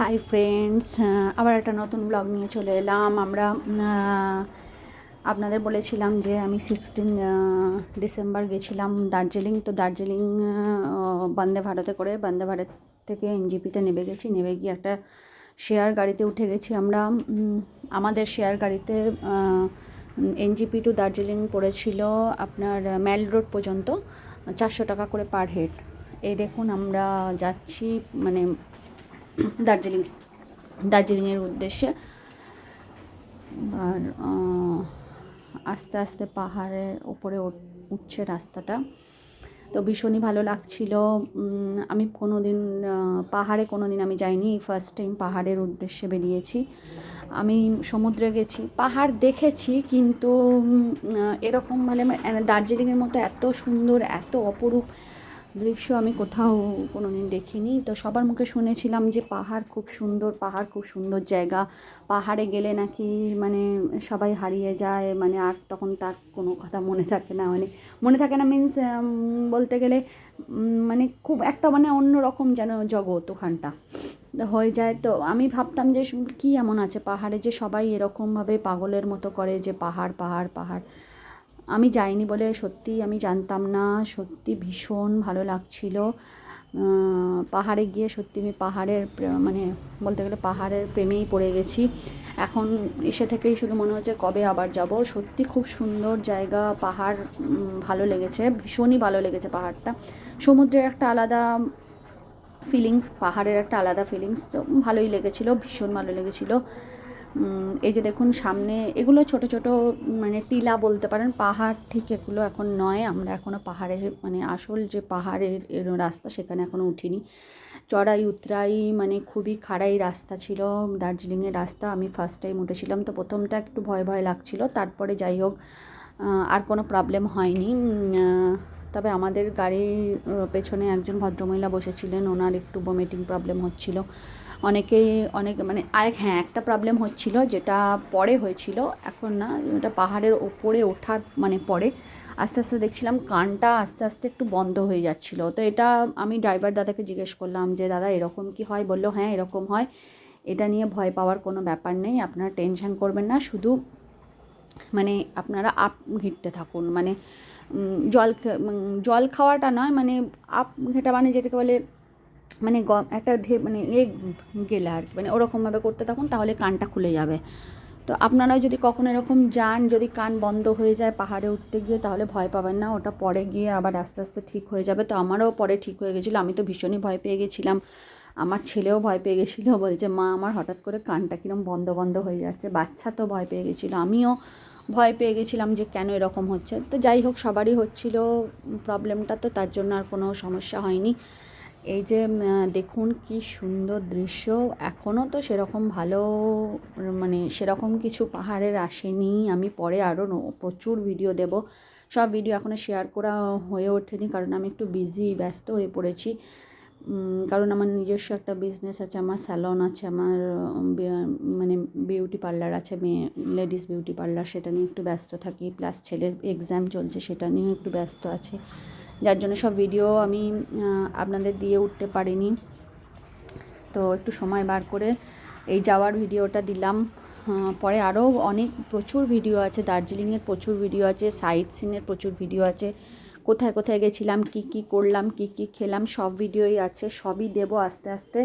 Hi friends আবার একটা নতুন ব্লগ নিয়ে চলে এলাম। আমরা আপনাদের বলেছিলাম যে আমি সিক্সটিন ডিসেম্বর গেছিলাম দার্জিলিং। তো দার্জিলিং বন্দে ভারতে করে, বন্দে ভারত থেকে এনজিপিতে নেমে গেছি। নেমে গিয়ে একটা শেয়ার গাড়িতে উঠে গেছি আমরা। আমাদের শেয়ার গাড়িতে এনজিপি টু দার্জিলিং পড়েছিল আপনার ম্যাল রোড পর্যন্ত, চারশো টাকা করে পার হেড এই দেখুন, আমরা যাচ্ছি মানে দার্জিলিং, দার্জিলিংয়ের উদ্দেশ্যে। আর আস্তে আস্তে পাহাড়ের উঠ- উঠছে রাস্তাটা। তো ভীষণই ভালো লাগছিল। আমি কোনো দিন পাহাড়ে কোনো দিন আমি যাইনি ফার্স্ট টাইম পাহাড়ের উদ্দেশ্যে বেরিয়েছি। আমি সমুদ্রে গেছি, পাহাড় দেখেছি, কিন্তু এরকম মানে মানে দার্জিলিংয়ের মতো এত সুন্দর, এত অপরূপ দৃশ্য আমি কোথাও কোনো দিন দেখিনি। তো সবার মুখে শুনেছিলাম যে পাহাড় খুব সুন্দর, পাহাড় খুব সুন্দর জায়গা। পাহাড়ে গেলে নাকি মানে সবাই হারিয়ে যায় মানে আর তখন তার কোনো কথা মনে থাকে না মানে মনে থাকে না মিন্স বলতে গেলে মানে খুব একটা মানে অন্য রকম যেন জগৎ ওখানটা হয়ে যায়। তো আমি ভাবতাম যে কী এমন আছে পাহাড়ে যে সবাই এরকমভাবে পাগলের মতো করে যে পাহাড় পাহাড় পাহাড়। আমি যাইনি বলে সত্যি আমি জানতাম না। সত্যি ভীষণ ভালো লাগছিল। পাহাড়ে গিয়ে সত্যি আমি পাহাড়ের মানে বলতে গেলে পাহাড়ের প্রেমেই পড়ে গেছি। এখন এসে থেকেই শুধু মনে হচ্ছে কবে আবার যাব। সত্যি খুব সুন্দর জায়গা, পাহাড় ভালো লেগেছে, ভীষণই ভালো লেগেছে পাহাড়টা। সমুদ্রের একটা আলাদা ফিলিংস পাহাড়ের একটা আলাদা ফিলিংস তো ভালোই লেগেছিলো, ভীষণ ভালো লেগেছিলো। এই যে দেখুন, সামনে এগুলো ছোট ছোট মানে টিলা বলতে পারেন, পাহাড় ঠিক এগুলো এখন নয়। আমরা এখনও পাহাড়ের মানে আসল যে পাহাড়ের রাস্তা সেখানে এখনও উঠিনি। চড়াই, উতরাই মানে খুবই খাড়াই রাস্তা ছিল, দার্জিলিংয়ের রাস্তা। আমি ফার্স্ট টাইম উঠেছিলাম, তো প্রথমটা একটু ভয় ভয় লাগছিল। তারপরে যাই হোক আর কোনো প্রবলেম হয়নি। তবে আমাদের গাড়ির পেছনে একজন ভদ্রমহিলা বসেছিলেন। ওনার একটু বমিটিং প্রবলেম হচ্ছিল। অনেকেই, অনেক মানে আর হ্যাঁ একটা প্রবলেম হচ্ছিল যেটা পরে হয়েছিল। এখন না, ওটা পাহাড়ের ওপরে ওঠার মানে পরে আস্তে আস্তে দেখছিলাম কানটা আস্তে আস্তে একটু বন্ধ হয়ে যাচ্ছিল। তো এটা আমি ড্রাইভার দাদাকে জিজ্ঞেস করলাম যে, দাদা, এরকম কি হয়? বলল হ্যাঁ এরকম হয়। এটা নিয়ে ভয় পাওয়ার কোনো ব্যাপার নেই। আপনারা টেনশন করবেন না। শুধু মানে আপনারা আপ ঘিরতে থাকুন। মানে জল জল খাওয়াটা নয় মানে আপ ঘেটা মানে যেটাকে বলে মানে একটা ঢে মানে এ গেলে আর কি মানে ওরকমভাবে করতে থাকুন, তাহলে কানটা খুলে যাবে। তো আপনারাও যদি কখনো এরকম যান, যদি কান বন্ধ হয়ে যায় পাহাড়ে উঠতে গিয়ে, তাহলে ভয় পাবেন না, ওটা পরে গিয়ে আবার আস্তে আস্তে ঠিক হয়ে যাবে। তো আমারও পরে ঠিক হয়ে গেছিল, আমি তো ভীষণই ভয় পেয়ে গেছিলাম। আমার ছেলেও ভয় পেয়ে গেছিল, বলছে, মা, আমার হঠাৎ করে কানটা কিরম বন্ধ বন্ধ হয়ে যাচ্ছে। বাচ্চা তো ভয় পেয়ে গেছিল, আমিও ভয় পেয়ে গেছিলাম যে কেন এরকম হচ্ছে। তো যাই হোক, সবারই হচ্ছিল প্রবলেমটা, তো তার জন্য আর কোনো সমস্যা হয়নি। এই যে দেখুন কি সুন্দর দৃশ্য। এখনও তো সেরকম ভালো মানে সেরকম কিছু পাহাড়ের আসেনি আমি পরে আরও প্রচুর ভিডিও দেব। সব ভিডিও এখনও শেয়ার করা হয়ে ওঠেনি, কারণ আমি একটু বিজি ব্যস্ত হয়ে পড়েছি। কারণ আমার নিজস্ব একটা বিজনেস আছে, আমার স্যালন আছে, আমার মানে বিউটি পার্লার আছে মেয়ে লেডিস বিউটি পার্লার সেটা নিয়ে একটু ব্যস্ত থাকি প্লাস ছেলের এক্সাম চলছে, সেটা নিয়েও একটু ব্যস্ত আছে। যার জন্য সব ভিডিও আমি আপনাদের দিয়ে উঠতে পারিনি। তো একটু সময় বার করে এই যাওয়ার ভিডিওটা দিলাম। পরে আরও অনেক, প্রচুর ভিডিও আছে দার্জিলিংয়ের প্রচুর ভিডিও আছে সাইট সিনের প্রচুর ভিডিও আছে। কোথায় কোথায় গেছিলাম, কি কি করলাম, কি কি খেলাম, সব ভিডিওই আছে, সবই দেব আস্তে আস্তে।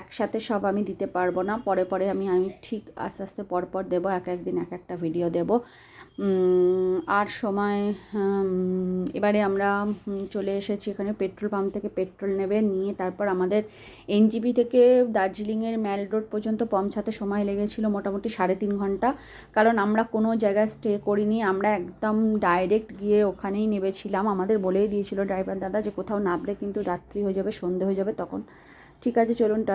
একসাথে সব আমি দিতে পারব না, পরে পরে আমি আমি ঠিক আস্তে আস্তে পরপর পর দেবো, এক একদিন এক একটা ভিডিও দেবো। আর সময় এবারে আমরা চলে এসেছি এখানে পেট্রোল পাম্প থেকে পেট্রোল নেবে, নিয়ে তারপর আমাদের এনজিবি থেকে দার্জিলিংয়ের ম্যাল রোড পর্যন্ত পৌঁছাতে সময় লেগেছিল মোটামুটি সাড়ে তিন ঘণ্টা। কারণ আমরা কোনো জায়গায় স্টে করিনি, আমরা একদম ডাইরেক্ট গিয়ে ওখানেই নেবেছিলাম। আমাদের বলেই দিয়েছিল ড্রাইভার দাদা যে কোথাও নামলে কিন্তু রাত্রি হয়ে যাবে, সন্ধে হয়ে যাবে, তখন। ঠিক আছে, চলুন, টা